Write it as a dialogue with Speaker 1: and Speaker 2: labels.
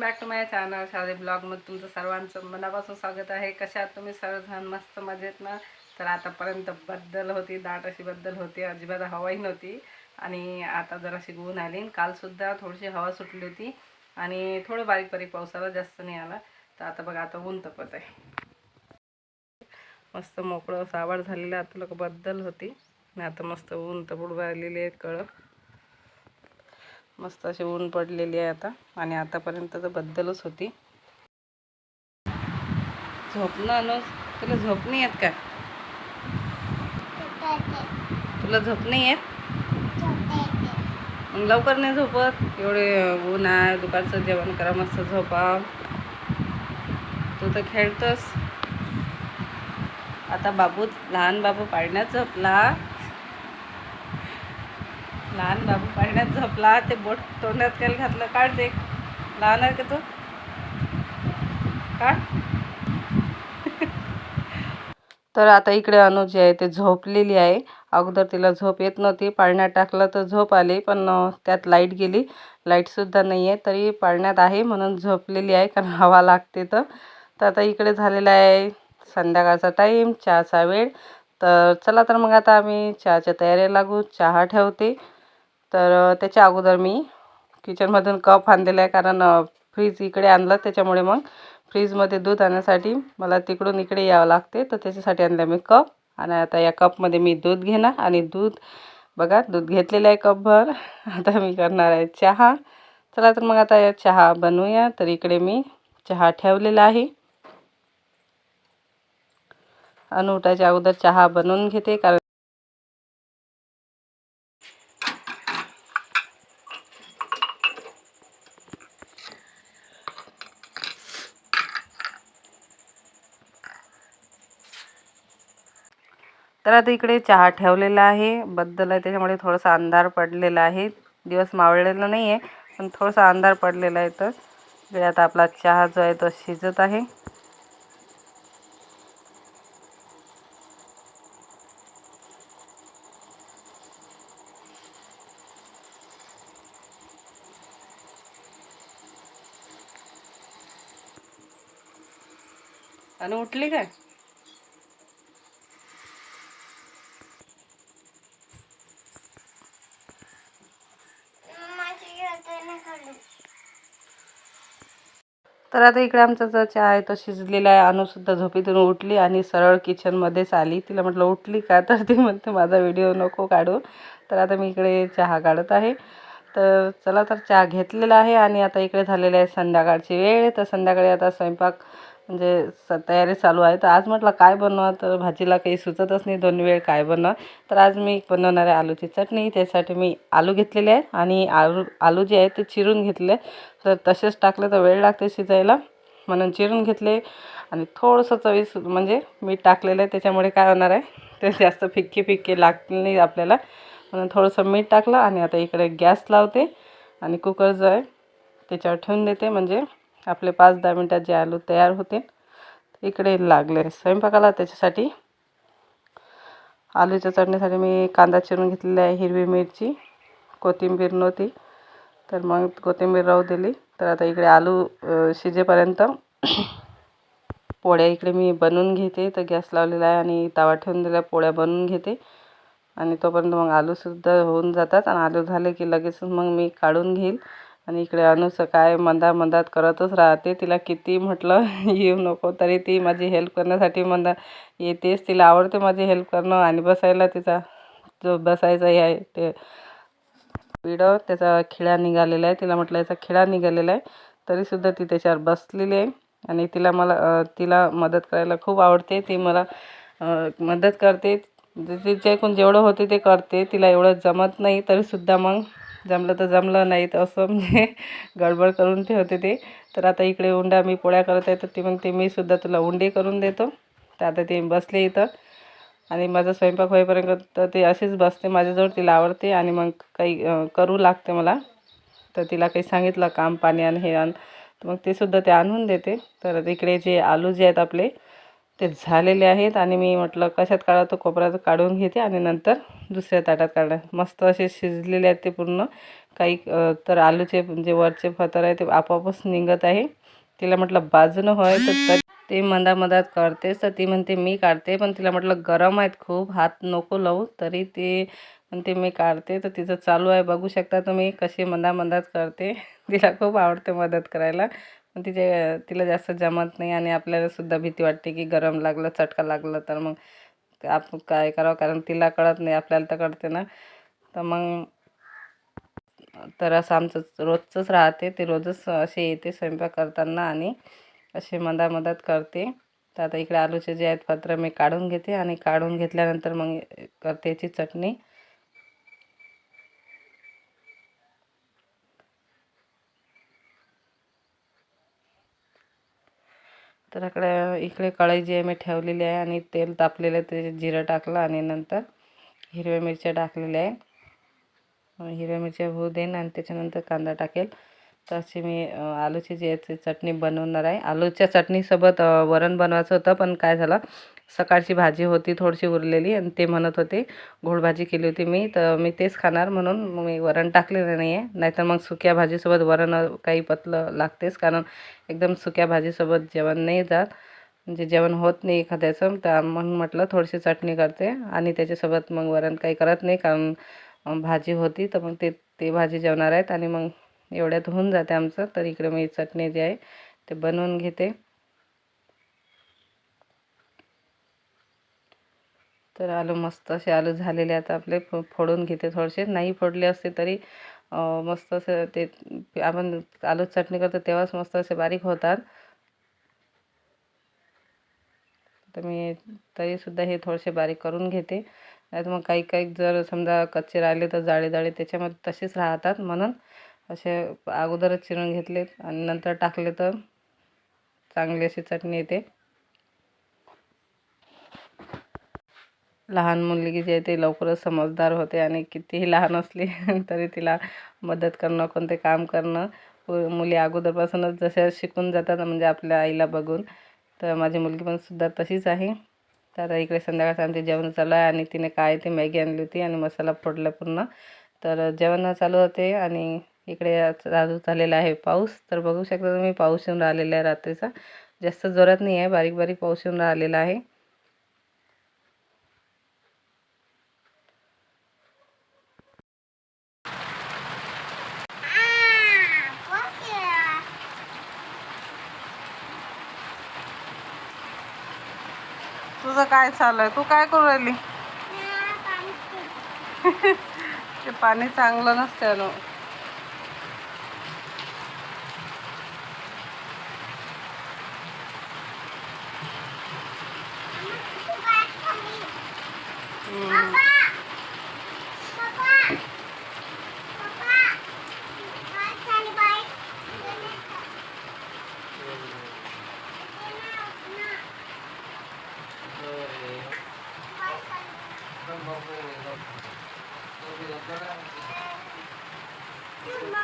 Speaker 1: Back to my channel shaadi ब्लॉगमध्ये तुमचं सर्वांचं मनापासून स्वागत आहे. कशात तुम्ही? सर्वजण मस्त मजेत ना? तर आतापर्यंत बद्दल होती दाट अशी बद्दल होती. अजिबात हवाही नव्हती. आणि आता जराशी ऊन आली. कालसुद्धा थोडीशी हवा सुटली होती. आणि थोडं बारीक बारीक पावसाला जास्त नाही आला. तर आता बघा आता ऊन तपत आहे. मस्त मोकळं सावड झालेलं. आता लोक बद्दल होती. आणि आता मस्त ऊन तपड राहिलेली आहेत कळक मस्त अशी ऊन पडलेली आहे आता. आणि आतापर्यंत तर बद्दलच होती. झोपणं अनुज तुला झोप नाही येत का तुला झोप नाही येत? मग लवकर नाही झोपत? एवढे ऊन आहे दुपारचं जेवण करा मस्त झोपा. तू तर खेळतोस. आता बाबू लहान बाबू पाळण्यात झोपला लहान बाबू पाळण्यात झोपला ते बोट तोंडात केलं घातलं. काढ दे लहान आहे का तो? काढ. तर आता इकडे अनु जी आहे ते झोपलेली आहे. अगोदर तिला झोप येत नव्हती. पाळण्यात टाकलं तर झोप आली पण त्यात लाइट गेली. लाईटसुद्धा नाही आहे तरी पाळण्यात आहे म्हणून झोपलेली आहे कारण हवा लागते तर. तर आता इकडे झालेला आहे संध्याकाळचा टाईम चहाचा वेळ. तर चला तर मग आता आम्ही चहाच्या तयारीला लागू. चहा ठेवते. तर त्याच्या अगोदर मी किचनमधून कप आणलेला आहे कारण फ्रीज इकडे आणलं त्याच्यामुळे मग फ्रीजमध्ये दूध आणण्यासाठी मला तिकडून इकडे यावं लागते. तर त्याच्यासाठी आणलं मी कप आणि आता या कपमध्ये मी दूध घेणार आणि दूध बघा दूध घेतलेलं आहे कपभर. आता मी करणार आहे चहा. चला तर मग आता या चहा बनवूया. तर इकडे मी चहा ठेवलेला आहे. आणि उठायच्या अगोदर चहा बनवून घेते कारण तर आता इकडे चहा ठेवलेला आहे. बद्दल आहे त्याच्यामुळे थोडासा अंधार पडलेला आहे. दिवस मावळलेला नाही आहे पण थोडासा अंधार पडलेला आहे तर. इकडे आता आपला चहा जो आहे तो शिजत आहे. आणि उठली काय? तर आता इकडे आमचा जो चहा आहे तो शिजलेला आहे. अनुसुद्धा झोपेतून उठली आणि सरळ किचनमध्येच आली. तिला म्हटलं उठली का? तर ती म्हणते माझा व्हिडिओ नको काढू तर आता मी इकडे चहा काढत आहे. तर चला तर चहा घेतलेला आहे आणि आता इकडे झालेला आहे संध्याकाळची वेळ. तर संध्याकाळी आता स्वयंपाक म्हणजे स तयारी चालू आहे. तर आज म्हटलं काय बनवा तर भाजीला काही सुचतच नाही दोन वेळ काय बनवा तर आज मी बनवणार आहे आलूची चटणी. त्यासाठी मी आलू घेतलेले आहे आणि आलू आलू जे आहे ते चिरून घेतले. तर तसेच टाकले तर वेळ लागते शिजायला. म्हणून चिरून घेतले. आणि थोडंसं चवीस म्हणजे मीठ टाकलेलं आहे त्याच्यामुळे काय होणार आहे? ते जास्त फिक्के फिक्के लागतील नाही आपल्याला. म्हणून थोडंसं मीठ टाकलं आणि आता इकडे गॅस लावते आणि कुकर जो आहे त्याच्यावर ठेवून देते. म्हणजे आपले पाच दहा मिनटात जे आलू तयार होते इकडे लागले. स्वयंपाकाला त्याच्यासाठी आलूच्या चटणीसाठी मी कांदा चिरून घेतलेला आहे हिरवी मिरची कोथिंबीर नव्हती. तर मग कोथिंबीर राहू दिली. तर आता इकडे आलू शिजेपर्यंत. पोळ्या इकडे मी बनवून घेते. तर गॅस लावलेला आहे आणि तवा ठेवून दिला पोळ्या बनवून घेते. आणि तोपर्यंत मग आलूसुद्धा होऊन जातात. आणि आलू झाले की लगेचच मग मी काढून घेईल. आणि इकडे अनुचं काय मंदा मंदात करतच राहते. तिला किती म्हटलं येऊ नको. तरी ती माझी हेल्प करण्यासाठी मंदा येतेच. तिला आवडते माझी हेल्प करणं आणि बसायला तिचा जो बसायचा हे आहे ते पिढं त्याचा खिळा निघालेला आहे. तिला म्हटलं याचा खिळा निघालेला आहे. तरीसुद्धा ती त्याच्यावर बसलेली आहे. आणि तिला मला तिला मदत करायला खूप आवडते. ती मला मदत करते. तिच्याकडून जेवढं होते ते करते. तिला एवढं जमत नाही. तरीसुद्धा मग जमलं तर जमलं नाही तर असं म्हणजे गडबड करून ठेवते ते. तर आता इकडे उंडा मी पोळ्या करत आहे तर ती म्हणते मी सुद्धा तुला उंडे करून देतो. तर आता ते बसले इथं. आणि माझा स्वयंपाक होईपर्यंत तर ते अशीच बसते माझ्याजवळ तिला आवडते. आणि मग काही करू लागते मला. तर तिला काही सांगितलं काम पाणी आणि हे आण. तर मग ते सुद्धा ते आणून देते. तर इकडे जे आलू जे आहेत आपले ते झालेले आहेत आणि मी म्हटलं कशात काढा तो कोपरा काढून घेते आणि नंतर दुसऱ्या ताटात काढणार. मस्त असे शिजलेले आहेत ते पूर्ण. काही तर आलूचे जे वरचे फतर आहे ते आपोआपच निघत आहे. तिला म्हटलं बाजूनं होय तर ते मंदामधात मधात करतेच तर ती म्हणते मी काढते. पण तिला म्हटलं गरम आहेत खूप हात नको लावू. तरी ते म्हणते मी काढते तर तिचं चालू आहे बघू शकता तुम्ही कशी मंदा मंदात करते. तिला खूप आवडते मदत करायला. पण तिचे तिला जास्त जमत नाही आणि आपल्यालासुद्धा भीती वाटते की गरम लागलं चटका लागलं तर मग आपण काय करावं? कारण तिला कळत नाही आपल्याला तर कळते ना. तर मग तर असं आमचं रोजचंच राहते. ते रोजच असे येते स्वयंपाक करताना आणि असे मधा करते. तर आता इकडे आलूचे जे आहेत पत्र मी काढून घेते आणि काढून घेतल्यानंतर मग करते याची चटणी. तर इकडे इकडे कढई जी आहे मी ठेवलेली आहे आणि तेल तापलेलं आहे ते जिरं टाकलं आणि नंतर हिरव्या मिरच्या टाकलेल्या आहे हिरव्या मिरच्या होऊ देईन आणि त्याच्यानंतर कांदा टाकेल. तर अशी मी आलूची जी आहे ती चटणी बनवणार आहे. आलूच्या चटणीसोबत वरण बनवायचं होतं पण काय झालं सकाळची भाजी होती थोडीशी उरलेली आणि ते म्हणत होते गोड भाजी केली होती मी तर मी तेच खाणार म्हणून मग मी वरण टाकलेलं नाही आहे नाहीतर मग सुक्या भाजीसोबत वरण काही पतलं लागतेच कारण एकदम सुक्या भाजीसोबत जेवण नाही जात. म्हणजे जेवण होत नाही एखाद्याचं तर मग म्हटलं थोडीशी चटणी करते आणि त्याच्यासोबत मग वरण काही करत नाही कारण भाजी होती तर मग ते ते भाजी जेवणार आहेत आणि मग एवढ्यात होऊन जाते आमचं. तर इकडे मी चटणी जी आहे ते बनवून घेते. तर आलू मस्त असे आलू झालेले आता आपले फो फोडून घेते थोडेसे. नाही फोडले असते तरी मस्त असं ते आपण आलू चटणी करतो तेव्हाच मस्त असे बारीक होतात. तर मी तरीसुद्धा हे थोडेसे बारीक करून घेते. नाही तर मग काही काही जर समजा कच्चे राहिले तर जाळे जाळे त्याच्यामध्ये तसेच राहतात म्हणून असे अगोदरच चिरून घेतले आणि नंतर टाकले तर चांगली अशी चटणी येते. लहान मुलगी जी आहे ती लवकरच समजदार होते आणि कितीही लहान असली तरी तिला मदत करणं कोणते काम करणं मुली अगोदरपासूनच जशा शिकून जातात म्हणजे आपल्या आईला बघून तर माझी मुलगी पण सुद्धा तशीच आहे. तर आता इकडे संध्याकाळचं आमचे जेवण चालू आहे आणि तिने काय ती मॅगी आणली होती आणि मसाला फोडला पूर्ण. तर जेवण चालू होते आणि इकडे चालू झालेला आहे पाऊस. तर बघू शकता तुम्ही पाऊस येऊन राहिलेला आहे रात्रीचा. जास्त जोरात नाही आहे बारीक बारीक पाऊस येऊन राहिलेला आहे. तुझं काय चालू आहे तू काय करू राहिली? ते पाणी चांगलं नसते अनु. 就是吗？